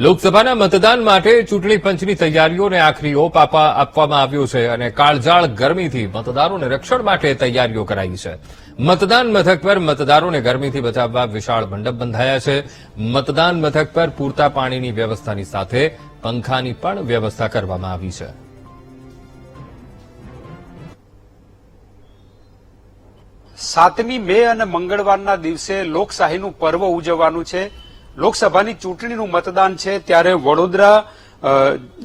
લોકસભાના મતદાન માટે ચૂંટણી પંચની તૈયારીઓને આખરી ઓપ આપવામાં આવ્યો છે અને કાળજાળ ગરમીથી મતદારોને રક્ષણ માટે તૈયારીઓ કરાઈ છે. મતદાન મથક પર મતદારોને ગરમીથી બચાવવા વિશાળ મંડપ બંધાયા છે. મતદાન મથક પર પૂરતા પાણીની વ્યવસ્થાની સાથે પંખાની પણ વ્યવસ્થા કરવામાં આવી છે. સાતમી મે અને મંગળવારના દિવસે લોકશાહીનું પર્વ ઉજવવાનું છે. લોકસભાની ચૂંટણીનું મતદાન છે ત્યારે વડોદરા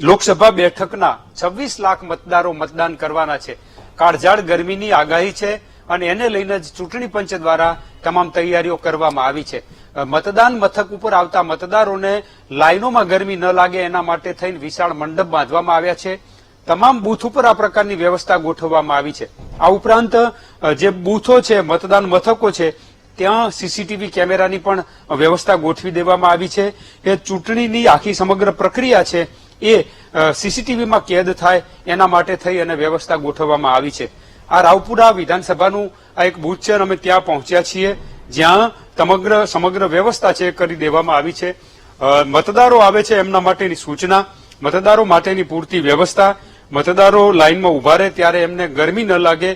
લોકસભા બેઠકના છવ્વીસ લાખ મતદારો મતદાન કરવાના છે. કાળઝાળ ગરમીની આગાહી છે અને એને લઈને જ ચૂંટણી પંચ દ્વારા તમામ તૈયારીઓ કરવામાં આવી છે. મતદાન મથક ઉપર આવતા મતદારોને લાઈનોમાં ગરમી ન લાગે એના માટે થઈને વિશાળ મંડપ બાંધવામાં આવ્યા છે. તમામ બૂથ ઉપર આ પ્રકારની વ્યવસ્થા ગોઠવવામાં આવી છે. આ ઉપરાંત જે બૂથો છે, મતદાન મથકો છે ત્યાં સીસીટીવી કેમેરાની પણ વ્યવસ્થા ગોઠવી દેવામાં આવી છે. કે ચૂંટણીની આખી સમગ્ર પ્રક્રિયા છે એ સીસીટીવીમાં કેદ થાય એના માટે થઈ અને વ્યવસ્થા ગોઠવવામાં આવી છે. આ રાવપુરા વિધાનસભાનું આ એક બૂથ છે અને અમે ત્યાં પહોંચ્યા છીએ, જ્યાં સમગ્ર સમગ્ર વ્યવસ્થા છે એ કરી દેવામાં આવી છે. મતદારો આવે છે એમના માટેની સૂચના, મતદારો માટેની પૂરતી વ્યવસ્થા, મતદારો લાઇનમાં ઊભા રહે ત્યારે એમને ગરમી ન લાગે,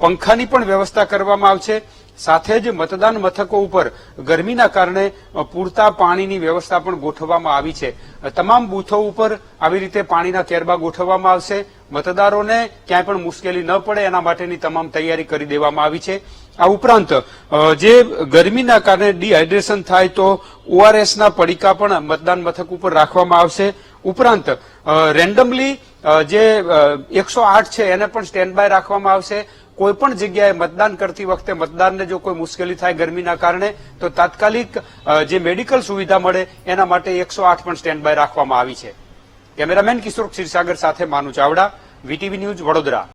પંખાની પણ વ્યવસ્થા કરવામાં આવશે. સાથે જ મતદાન મથકો ઉપર ગરમીના કારણે પૂરતા પાણીની વ્યવસ્થા પણ ગોઠવવામાં આવી છે. તમામ બૂથો ઉપર આવી રીતે પાણીના કેરબા ગોઠવવામાં આવશે. મતદારોને ક્યાંય પણ મુશ્કેલી ન પડે, એના માટેની તમામ તૈયારી કરી દેવામાં આવી છે. આ ઉપરાંત જે ગરમીના કારણે ડિહાઇડ્રેશન થાય તો ઓઆરએસના પડીકા પણ મતદાન મથક ઉપર રાખવામાં આવશે. ઉપરાંત રેન્ડમલી જે એકસો આઠ છે, એને પણ સ્ટેન્ડ બાય રાખવામાં આવશે. કોઈ પણ જગ્યાએ મતદાન કરતી વખતે મતદારને જો કોઈ મુશ્કેલી થાય ગરમીના કારણે, તો તાત્કાલિક જે મેડિકલ સુવિધા મળે, એના માટે એકસો આઠ પણ સ્ટેન્ડ બાય રાખવામાં આવી છે. કેમેરામેન કિશોર ક્ષીરસાગર સાથે માનુ ચાવડા, વીટીવી ન્યૂઝ વડોદરા.